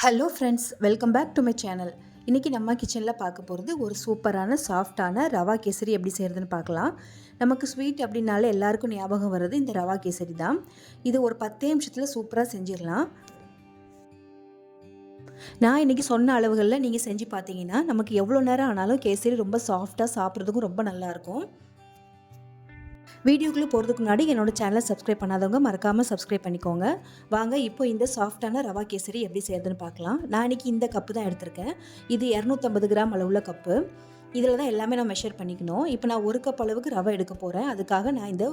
Hello friends welcome back to my channel இன்றைக்கி நம்ம கிச்சனில் பார்க்க போகிறது ஒரு சூப்பரான சாஃப்டான ரவா கேசரி எப்படி செய்கிறதுன்னு பார்க்கலாம். நமக்கு ஸ்வீட் அப்படின்னாலே எல்லாருக்கும் ஞாபகம் வர்றது இந்த ரவா கேசரி தான். இது ஒரு பத்தே நிமிஷத்தில் சூப்பராக செஞ்சிடலாம். நான் இன்றைக்கி சொன்ன அளவுகளில் நீங்கள் செஞ்சு பார்த்தீங்கன்னா நமக்கு எவ்வளோ நேரம் ஆனாலும் கேசரி ரொம்ப சாஃப்டாக சாப்பிட்றதுக்கும் ரொம்ப நல்லாயிருக்கும் வீடியோக்குள்ளே போகிறதுக்கு முன்னாடி என்னோட சேனலை சப்ஸ்கிரைப் பண்ணாதவங்க மறக்காமல் சப்ஸ்கிரைப் பண்ணிக்கோங்க. வாங்க இப்போ இந்த சாஃப்டான ரவா கேசரி எப்படி செய்யறதுன்னு பார்க்கலாம். நான் இன்றைக்கி இந்த கப்பு தான் எடுத்திருக்கேன். இது இரநூத்தம்பது கிராம் அளவுள்ள கப்பு. இதில் தான் எல்லாமே நான் மெஷர் பண்ணிக்கணும். இப்போ நான் ஒரு கப் அளவுக்கு ரவை எடுக்க போகிறேன் அதுக்காக நான் இந்த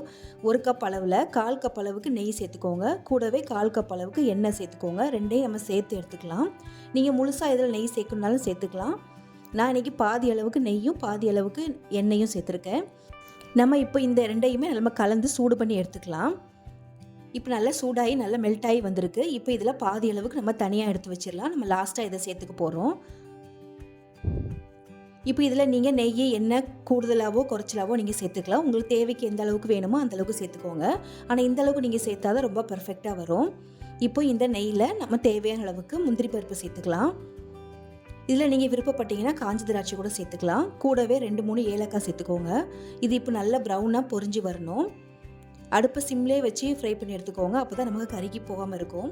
ஒரு கப் அளவில் கால் கப் அளவுக்கு நெய் சேர்த்துக்கோங்க. கூடவே கால் கப் அளவுக்கு எண்ணெய் சேர்த்துக்கோங்க. ரெண்டையும் நம்ம சேர்த்து எடுத்துக்கலாம். நீங்கள் முழுசாக இதில் நெய் சேர்க்கணுனாலும் சேர்த்துக்கலாம். நான் இன்றைக்கி பாதி அளவுக்கு நெய்யும் பாதி அளவுக்கு எண்ணெயும் சேர்த்துருக்கேன். நம்ம இப்போ இந்த ரெண்டையுமே நம்ம கலந்து சூடு பண்ணி எடுத்துக்கலாம். இப்போ நல்லா சூடாகி நல்லா மெல்ட் ஆகி வந்திருக்கு. இப்போ இதில் பாதி அளவுக்கு நம்ம தனியாக எடுத்து வச்சிடலாம். நம்ம லாஸ்ட்டாக இதை சேர்த்துக்க போகிறோம். இப்போ இதில் நீங்கள் நெய் எண்ணெய் கூடுதலாகவோ குறைச்சலாவோ நீங்கள் சேர்த்துக்கலாம். உங்களுக்கு தேவைக்கு எந்த அளவுக்கு வேணுமோ அந்த அளவுக்கு சேர்த்துக்கோங்க. ஆனால் இந்த அளவுக்கு நீங்கள் சேர்த்தா தான் ரொம்ப பர்ஃபெக்டாக வரும். இப்போ இந்த நெய்யில் நம்ம தேவையான அளவுக்கு முந்திரி பருப்பு சேர்த்துக்கலாம். இதில் நீங்கள் விருப்பப்பட்டீங்கன்னா காஞ்ச திராட்சை கூட சேர்த்துக்கலாம். கூடவே ரெண்டு மூணு ஏலக்காய் சேர்த்துக்கோங்க. இது இப்போ நல்லா ப்ரௌனாக பொறிஞ்சு வரணும். அடுப்பை சிம்லே வச்சு ஃப்ரை பண்ணி எடுத்துக்கோங்க. அப்போ தான் நமக்கு கருகி போகாமல் இருக்கும்.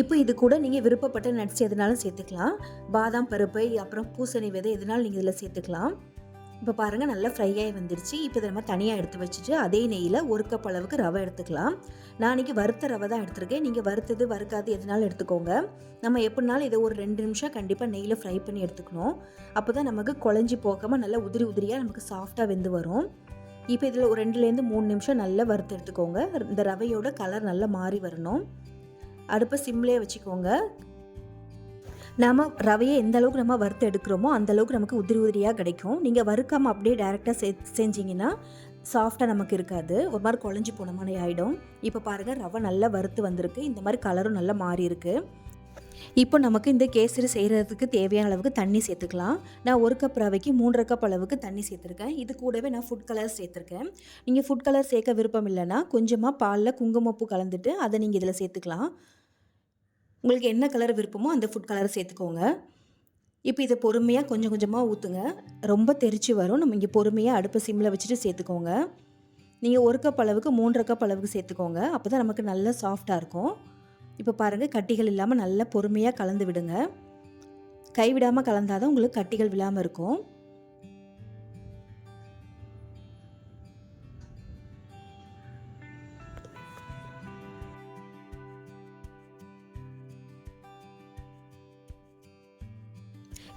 இப்போ இது கூட நீங்கள் விருப்பப்பட்ட நட்ஸ் எதுனாலும் சேர்த்துக்கலாம். பாதாம் பருப்பு அப்புறம் பூசணி விதை எதுனாலும் நீங்கள் இதில் சேர்த்துக்கலாம். இப்போ பாருங்கள் நல்லா ஃப்ரை ஆகி வந்துருச்சு. இப்போ இதை நம்ம தனியாக எடுத்து வச்சுட்டு அதே நெய்யில் ஒரு கப் அளவுக்கு ரவை எடுத்துக்கலாம். நான் இன்றைக்கி வறுத்த ரவை தான் எடுத்திருக்கேன். நீங்கள் வறுத்தது வறுக்காது எதுனாலும் எடுத்துக்கோங்க. நம்ம எப்படினாலும் இதை ஒரு ரெண்டு நிமிஷம் கண்டிப்பாக நெய்யில் ஃப்ரை பண்ணி எடுத்துக்கணும். அப்போ தான் நமக்கு குழஞ்சி போகாமல் நல்லா உதிரி உதிரியாக நமக்கு சாஃப்டாக வெந்து வரும். இப்போ இதில் ஒரு ரெண்டுலேருந்து மூணு நிமிஷம் நல்லா வறுத்து எடுத்துக்கோங்க. இந்த ரவையோட கலர் நல்லா மாறி வரணும். அடுப்பை சிம்லேயே வச்சுக்கோங்க. நாம் ரவையை எந்த அளவுக்கு நம்ம வறுத்து எடுக்கிறோமோ அந்தளவுக்கு நமக்கு உதிரி உதிரியாக கிடைக்கும். நீங்கள் வறுக்காமல் அப்படியே டேரெக்டாக செ செஞ்சிங்கன்னா சாஃப்டாக நமக்கு இருக்காது. ஒரு மாதிரி குழஞ்சி போன மாதிரி ஆகிடும் இப்போ பாருங்கள் ரவை நல்லா வறுத்து வந்திருக்கு. இந்த மாதிரி கலரும் நல்லா மாறி இருக்குது இப்போ நமக்கு இந்த கேசரி செய்கிறதுக்கு தேவையான அளவுக்கு தண்ணி சேர்த்துக்கலாம். நான் ஒரு கப் ரவைக்கு மூன்றரை கப் அளவுக்கு தண்ணி சேர்த்துருக்கேன். இது கூடவே நான் ஃபுட் கலர் சேர்த்துருக்கேன். நீங்கள் ஃபுட் கலர் சேர்க்க விருப்பம் இல்லைன்னா கொஞ்சமாக பாலில் குங்குமப்பூ கலந்துட்டு அதை நீங்கள் இதில் சேர்த்துக்கலாம். உங்களுக்கு என்ன கலர் விருப்பமோ அந்த ஃபுட் கலரை சேர்த்துக்கோங்க. இப்போ இதை பொறுமையாக கொஞ்சம் கொஞ்சமாக ஊற்றுங்க ரொம்ப தெரிச்சு வரும். நம்ம இங்கே பொறுமையாக அடுப்பு சிம்மில் வச்சுட்டு சேர்த்துக்கோங்க. நீங்கள் ஒரு கப் அளவுக்கு மூன்றரை கப் அளவுக்கு சேர்த்துக்கோங்க. அப்போ தான் நமக்கு நல்லா சாஃப்டாக இருக்கும். இப்போ பாருங்கள் கட்டிகள் இல்லாமல் நல்லா பொறுமையாக கலந்து விடுங்க. கைவிடாமல் கலந்தால் தான் உங்களுக்கு கட்டிகள் விழாமல் இருக்கும்.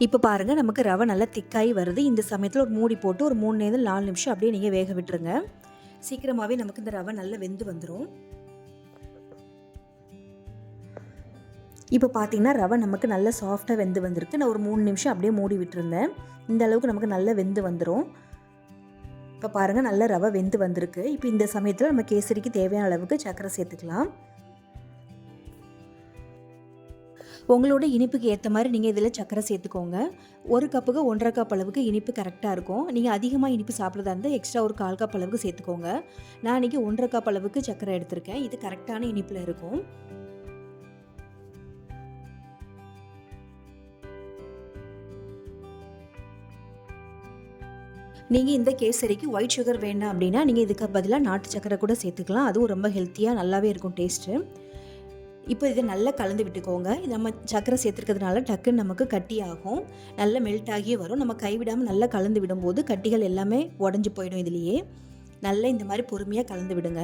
இப்போ பாருங்கள் நமக்கு ரவை நல்லா திக்காகி வருது. இந்த சமயத்தில் ஒரு மூடி போட்டு ஒரு மூணு நேரம் நாலு நிமிஷம் அப்படியே நீங்கள் வேக விட்டுருங்க. சீக்கிரமாகவே நமக்கு இந்த ரவை நல்லா வெந்து வந்துடும் இப்போ பார்த்தீங்கன்னா ரவை நமக்கு நல்லா சாஃப்டாக வெந்து வந்திருக்கு. நான் ஒரு மூணு நிமிஷம் அப்படியே மூடி விட்டுருந்தேன். இந்த அளவுக்கு நமக்கு நல்லா வெந்து வந்துடும் இப்போ பாருங்கள் நல்லா ரவை வெந்து வந்திருக்கு. இப்போ இந்த சமயத்தில் நம்ம கேசரிக்கு தேவையான அளவுக்கு சர்க்கரை சேர்த்துக்கலாம். உங்களோட இனிப்புக்கு ஏற்ற மாதிரி நீங்கள் இதில் சர்க்கரை சேர்த்துக்கோங்க. ஒரு கப்புக்கு ஒன்றரை கப் அளவுக்கு இனிப்பு கரெக்டாக இருக்கும். நீங்கள் அதிகமாக இனிப்பு சாப்பிட்றதா இருந்தால் எக்ஸ்ட்ரா ஒரு கால் கப் அளவுக்கு சேர்த்துக்கோங்க. நான் இன்றைக்கி ஒன்றரை கப் அளவுக்கு சர்க்கரை எடுத்திருக்கேன். இது கரெக்டான இனிப்பில் இருக்கும். நீங்கள் இந்த கேசரிக்கு ஒயிட் சுகர் வேண்டாம் அப்படின்னா நீங்கள் இதுக்கு பதிலாக நாட்டு சக்கரை கூட சேர்த்துக்கலாம். அதுவும் ரொம்ப ஹெல்த்தியாக நல்லாவே இருக்கும் டேஸ்ட்டு இப்போ இதை நல்லா கலந்து விட்டுக்கோங்க. நம்ம சக்கரை சேர்த்துருக்கிறதுனால டக்குன்னு நமக்கு கட்டி ஆகும் நல்லா மெல்ட் ஆகியே வரும். நம்ம கைவிடாமல் நல்லா கலந்து விடும்போது கட்டிகள் எல்லாமே உடஞ்சி போயிடும் இதுலேயே. நல்லா இந்த மாதிரி பொறுமையாக கலந்து விடுங்க.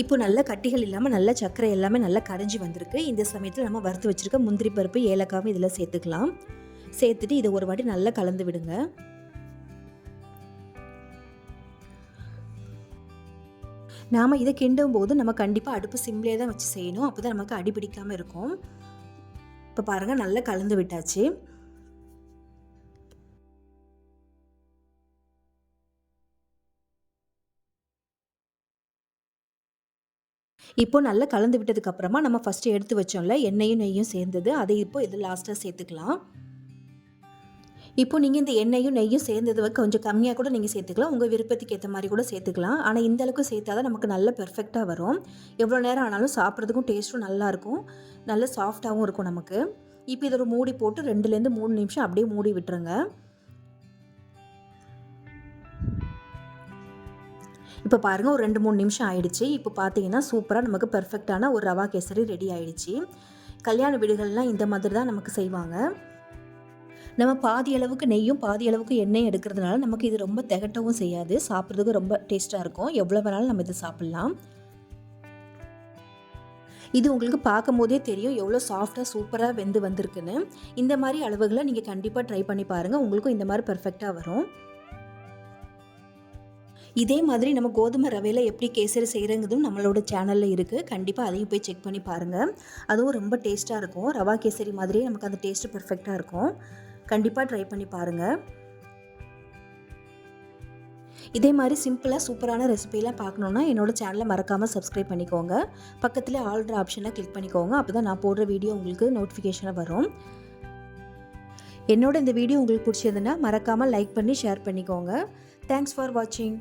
இப்போ நல்ல கட்டிகள் இல்லாமல் நல்ல சர்க்கரை எல்லாமே நல்லா கரைஞ்சி வந்திருக்கு. இந்த சமயத்தில் நம்ம வறுத்து வச்சுருக்க முந்திரி பருப்பு ஏலக்காவும் இதில் சேர்த்துக்கலாம். சேர்த்துட்டு இதை ஒரு வாட்டி நல்லா கலந்து விடுங்க. நாம் இதை கிண்டும் போது நம்ம கண்டிப்பாக அடுப்பு சிம்லேயே தான் வச்சு செய்யணும். அப்போ தான் நமக்கு அடி பிடிக்காமல் இருக்கும். இப்போ பாருங்கள் நல்லா கலந்து விட்டாச்சு. இப்போ நல்லா கலந்து விட்டதுக்கு அப்புறமா நம்ம ஃபஸ்ட்டு எடுத்து வச்சோம்ல எண்ணெயும் நெய்யும் சேர்ந்தது. அதை இப்போ இது லாஸ்ட்டாக சேர்த்துக்கலாம். இப்போ நீங்கள் இந்த எண்ணெயும் நெய்யும் சேர்ந்தது கொஞ்சம் கம்மியாக கூட நீங்கள் சேர்த்துக்கலாம். உங்கள் விருப்பத்துக்கு ஏற்ற மாதிரி கூட சேர்த்துக்கலாம். ஆனால் இந்த அளவுக்கு சேர்த்தா தான் நமக்கு நல்ல பெர்ஃபெக்டாக வரும். எவ்வளோ நேரம் ஆனாலும் சாப்பிட்றதுக்கும் டேஸ்ட்டும் நல்லாயிருக்கும் நல்ல சாஃப்டாகவும் இருக்கும் நமக்கு. இப்போ இதை ஒரு மூடி போட்டு ரெண்டுலேருந்து மூணு நிமிஷம் அப்படியே மூடி விட்டுருங்க. இப்போ பாருங்கள் ஒரு ரெண்டு மூணு நிமிஷம் ஆயிடுச்சு. இப்போ பார்த்தீங்கன்னா சூப்பராக நமக்கு பெர்ஃபெக்டான ஒரு ரவா கேசரி ரெடி ஆயிடுச்சு. கல்யாண வீடுகள்லாம் இந்த மாதிரி தான் நமக்கு செய்வாங்க. நம்ம பாதி அளவுக்கு நெய்யும் பாதி அளவுக்கு எண்ணெயும் எடுக்கிறதுனால நமக்கு இது ரொம்ப திகட்டவும் செய்யாது. சாப்பிட்றதுக்கு ரொம்ப டேஸ்ட்டாக இருக்கும். எவ்வளோ வேணாலும் நம்ம இதை சாப்பிட்லாம். இது உங்களுக்கு பார்க்கும் போதே தெரியும் எவ்வளோ சாஃப்டாக சூப்பராக வெந்து வந்திருக்குன்னு. இந்த மாதிரி அளவுகளை நீங்கள் கண்டிப்பாக ட்ரை பண்ணி பாருங்கள் உங்களுக்கும் இந்த மாதிரி பர்ஃபெக்டாக வரும். இதே மாதிரி நம்ம கோதுமை ரவையில் எப்படி கேசரி செய்கிறங்கிறதும் நம்மளோட சேனலில் இருக்குது கண்டிப்பாக அதையும் போய் செக் பண்ணி பாருங்கள் அதுவும் ரொம்ப டேஸ்ட்டாக இருக்கும். ரவா கேசரி மாதிரியே நமக்கு அந்த டேஸ்ட்டு பர்ஃபெக்டாக இருக்கும். கண்டிப்பாக ட்ரை பண்ணி பாருங்கள் இதே மாதிரி சிம்பிளாக சூப்பரான ரெசிபிலாம் பார்க்கணுன்னா என்னோடய சேனலை மறக்காமல் சப்ஸ்கிரைப் பண்ணிக்கோங்க. பக்கத்தில் ஆல்ட்ரு ஆப்ஷனை கிளிக் பண்ணிக்கோங்க. அப்போ தான் நான் போடுற வீடியோ உங்களுக்கு நோட்டிஃபிகேஷனாக வரும். என்னோட இந்த வீடியோ உங்களுக்கு பிடிச்சதுன்னா மறக்காமல் லைக் பண்ணி ஷேர் பண்ணிக்கோங்க. தேங்க்ஸ் ஃபார் வாட்சிங்